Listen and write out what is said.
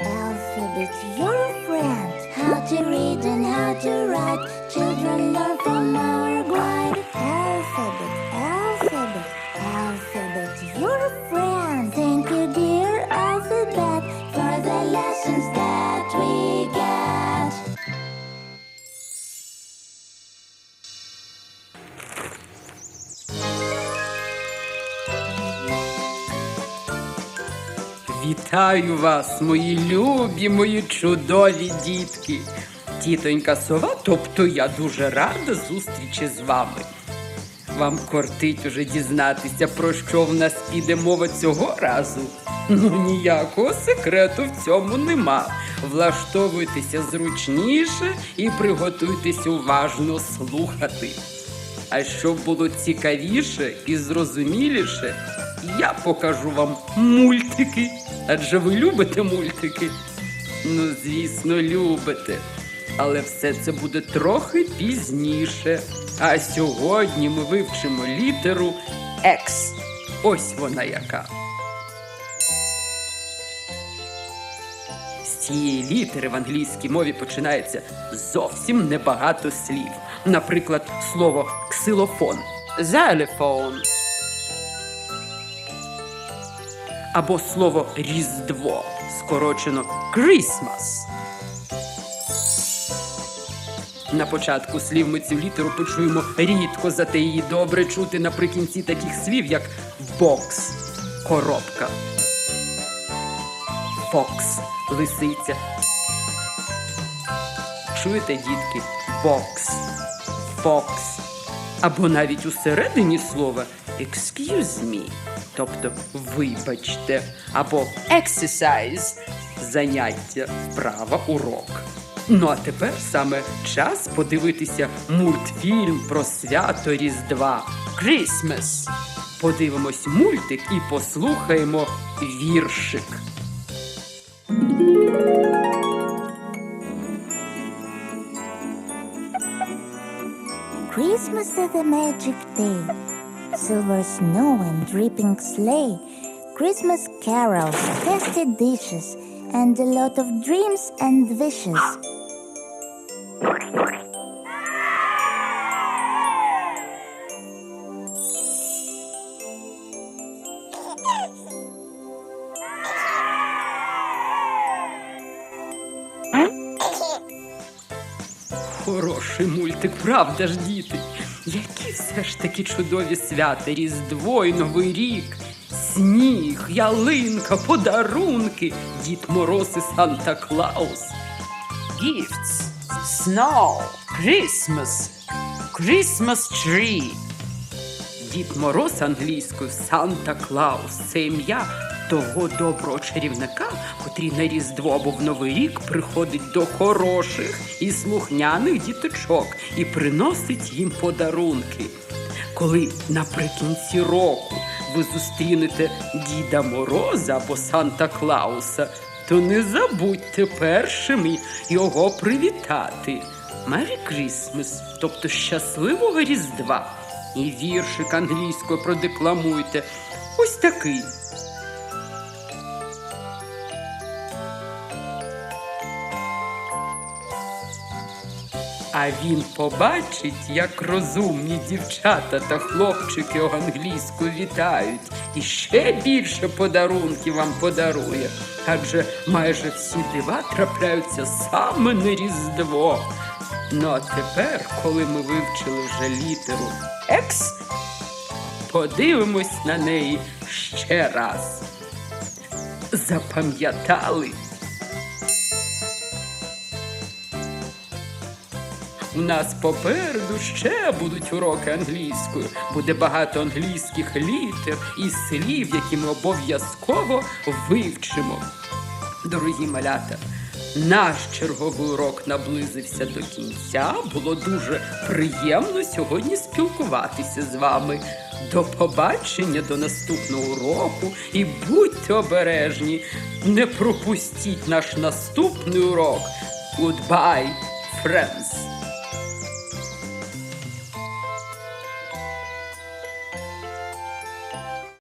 Alphabet, your friend. How to read and how to write, children learn from our grandma. Вітаю вас, мої любі, мої чудові дітки. Тітонька сова, тобто я дуже рада зустрічі з вами. Вам кортить уже дізнатися, про що в нас піде мова цього разу. Ну, ніякого секрету в цьому нема. Влаштовуйтеся зручніше і приготуйтесь уважно слухати. А щоб було цікавіше і зрозуміліше, я покажу вам мультики. Адже ви любите мультики? Ну, звісно, любите. Але все це буде трохи пізніше. А сьогодні ми вивчимо літеру X. Ось вона яка. З цієї літери в англійській мові починається зовсім небагато слів. Наприклад, слово ксилофон, залефон. Або слово Різдво, скорочено Christmas. На початку слів ми цю літеру почуємо рідко, зате її добре чути наприкінці таких слів, як бокс, коробка, фокс, лисиця. Чуєте, дітки? Бокс, фокс. Або навіть усередині слова excuse me, тобто вибачте, або exercise – заняття, вправа, урок. Ну а тепер саме час подивитися мультфільм про свято Різдва Christmas. Подивимось мультик і послухаємо віршик. Christmas is a magic day. Silver snow and dripping sleigh. Christmas carols, tasty dishes, and a lot of dreams and wishes. Хороший мультик, правда ж, діти? Які все ж таки чудові свята, Різдво і Новий рік, сніг, ялинка, подарунки, Дід Мороз і Санта Клаус. Gifts, snow, Christmas, Christmas tree. Дід Мороз англійською Санта Клаус це ім'я того доброго чарівника, котрий на Різдво або в Новий рік приходить до хороших і слухняних діточок і приносить їм подарунки. Коли наприкінці року ви зустрінете Діда Мороза або Санта Клауса, то не забудьте першими його привітати. Merry Christmas, тобто щасливого Різдва. І віршик англійською продекламуйте. Ось такий. А він побачить, як розумні дівчата та хлопчики його англійську вітають, і ще більше подарунків вам подарує. Адже майже всі дива трапляються саме на Різдво. Ну а тепер, коли ми вивчили вже літеру X, подивимось на неї ще раз. Запам'ятали? У нас попереду ще будуть уроки англійської. Буде багато англійських літер і слів, які ми обов'язково вивчимо. Дорогі малята, наш черговий урок наблизився до кінця. Було дуже приємно сьогодні спілкуватися з вами. До побачення до наступного уроку і будьте обережні. Не пропустіть наш наступний урок. Goodbye, friends!